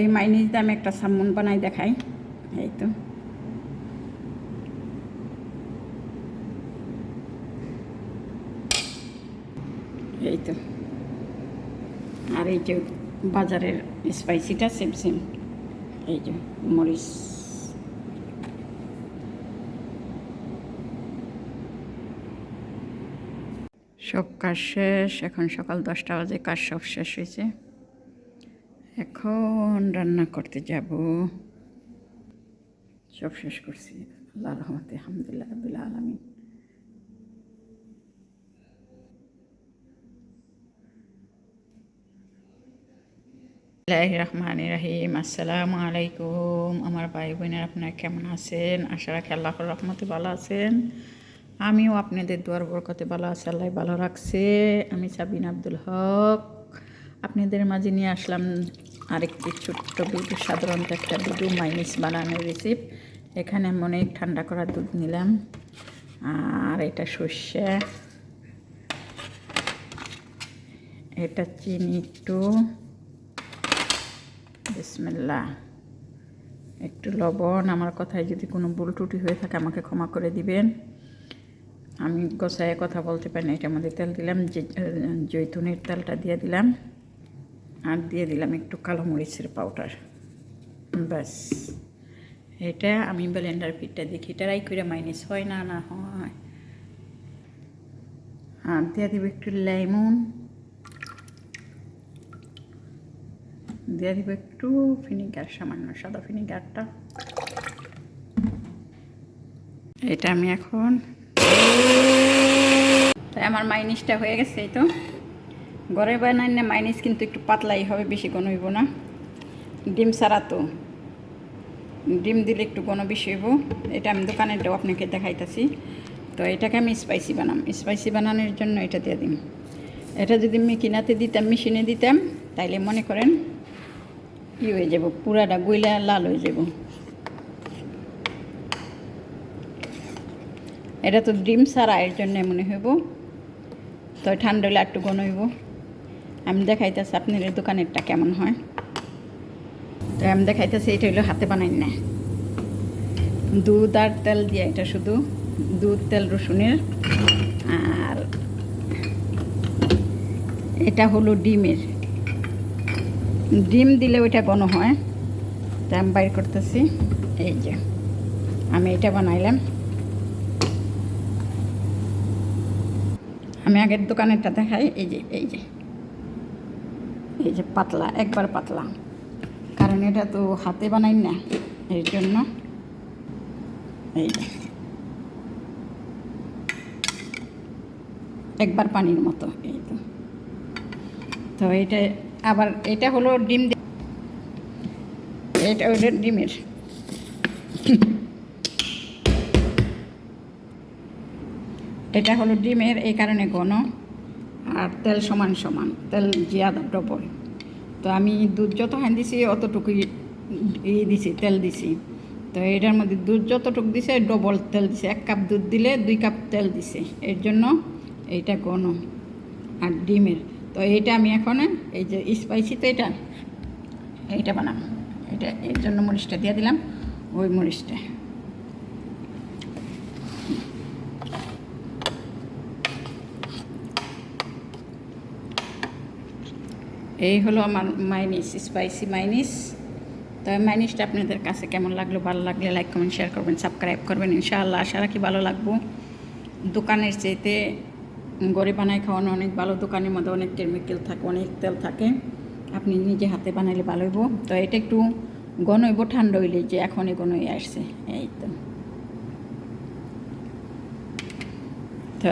এই মাইনিস দিয়ে আমি একটা সামুন বানাই দেখাই। এই তো। এই তো। আর এই যে বাজারের স্পাইসিটা সেম সেম এই যে মরিচ। সব কাজ শেষ, এখন সকাল দশটা বাজে, কাজ সব শেষ হয়েছে। এখন রান্না করতে যাব। সব শেষ করছি। আল্লাহ রহমতে, আলহামদুলিল্লাহ রবিল আলমিন। রহমান রাহিম। আসসালামু আলাইকুম। আমার ভাই বোনের আপনারা কেমন আছেন? আশা রাখি আল্লাহর রহমতে ভালো আছেন। আমিও আপনাদের দুয়ার বরকতে ভালো আছে, আল্লাহ ভালো রাখছে। আমি সাবিন আব্দুল হক। আপনাদের মাঝে নিয়ে আসলাম আরেকটি ছোট্ট ভিডিও সাধারণত একটা ভিডিও মাইনিস বানানোর রেসিপ এখানে আমি অনেক ঠান্ডা করা দুধ নিলাম। আর এটা সর্ষে। এটা চিনি একটু। বিসমিল্লা। একটু লবণ। আমার কথায় যদি কোনো ভুল ত্রুটি হয়ে থাকে, আমাকে ক্ষমা করে দিবেন। আমি গোসায় কথা বলতে পারি না, এটার মধ্যে তেল দিলাম জৈতুনের তেলটা দিয়ে দিলাম। আর দিয়ে দিলাম একটু কালো মরিচের পাউডার ব্যাস। এটা আমি ব্লেন্ডার পিঠটা দেখি। ট্রাই করে মাইনাস হয় না না হয়? আর দিয়ে দিব একটু লেমন। দিয়ে দিব একটু ফিনিগার সামান্য সাদা ফিনিগারটা এটা আমি এখন আমার মাইনিসটা হয়ে গেছে, এই তো। ঘরে বানাই না মাইনিস কিন্তু একটু পাতলাই হবে, বেশি ঘন হইব না। ডিম ছাড়া তো। ডিম দিলে একটু ঘন বেশি হইব। এটা আমি দোকানেরটাও আপনাকে দেখাইতেছি। তো এটাকে আমি স্পাইসি বানাম। স্পাইসি বানানোর জন্য এটা দিয়ে দিম। এটা যদি আমি কিনাতে দিতাম মেশিনে দিতাম, তাইলে মনে করেন ই হয়ে যাব, পুরাটা গইলা লাল হয়ে যাব। এটা তো ডিম ছাড়া এর জন্য মনে হইব। তো ঠান্ডা হলে একটু ঘন হইব। আমি দেখাইতেছি আপনার দোকানেরটা কেমন হয়। তো আমি দেখাইতেছি, এটা হলো হাতে বানাই না। দুধ আর তেল দিয়ে এটা শুধু দুধ, তেল, রসুনের। আর এটা হলো ডিমের। ডিম দিলে ওইটা ঘন হয়। তা আমি বাইর করতেছি। এই যে, আমি এটা বানাইলাম। আমি আগের দোকানেরটা দেখাই। এই যে এই যে। এই যে পাতলা, একবার পাতলা। কারণ এটা তো হাতে বানাই না, এই জন্য এই একবার পানির মতো, এই তো। তো এটা আবার, এটা হলো ডিম এটা হলো ডিমের। এটা হলো ডিমের, এই কারণে ঘন। আর তেল সমান সমান, তেল জিয়াদা ডবল। তো আমি দুধ যত হ্যান দিছি, অতটুকুই ই দিছি, তেল দিছি। তো এটার মধ্যে দুধ যতটুকু দিছে, ডবল তেল দিছে। এক কাপ দুধ দিলে দুই কাপ তেল দিছে। এর জন্য এইটা ঘন আর ডিমের। তো এইটা আমি এখন, এই যে স্পাইসি তো এটা, এইটা বানাবো এটা এর জন্য মরিচটা দিয়ে দিলাম, ওই মরিচটা। এই হলো আমার মাইনিস স্পাইসি মাইনিস। তো মাইনিসটা আপনাদের কাছে কেমন লাগল? ভালো লাগলে লাইক কমেন্ট শেয়ার করবেন সাবস্ক্রাইব করবেন। ইনশাআল্লাহ আশা রাখি ভালো লাগবো। দোকানের চাইতে গড়ে বানায় খাওয়ানো অনেক ভালো। দোকানের মধ্যে অনেক কেমিক্যাল থাকে, অনেক তেল থাকে। আপনি নিজে হাতে বানাইলে ভালো হইব। তো এটা একটু ঘন হইব, ঠান্ডা হইলে যে এখনই হয়ে আসছে। এই তো। তো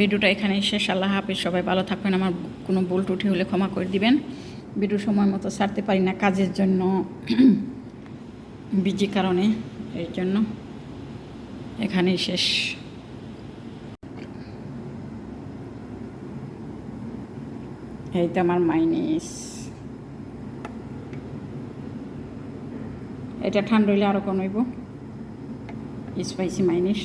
ভিডিওটা এখানেই শেষ। আল্লাহ হাফিজ, সবাই ভালো থাকবেন। আমার কোনো ভুল টুটি হলে ক্ষমা করে দিবেন। ভিডিও সময় মতো ছাড়তে পারি না কাজের জন্য বিজি কারণে, এর জন্য। এখানেই শেষ। এই তো আমার মাইনিস। এটা ঠান্ডা হইলে আরও কম হইব। স্পাইসি মাইনিস।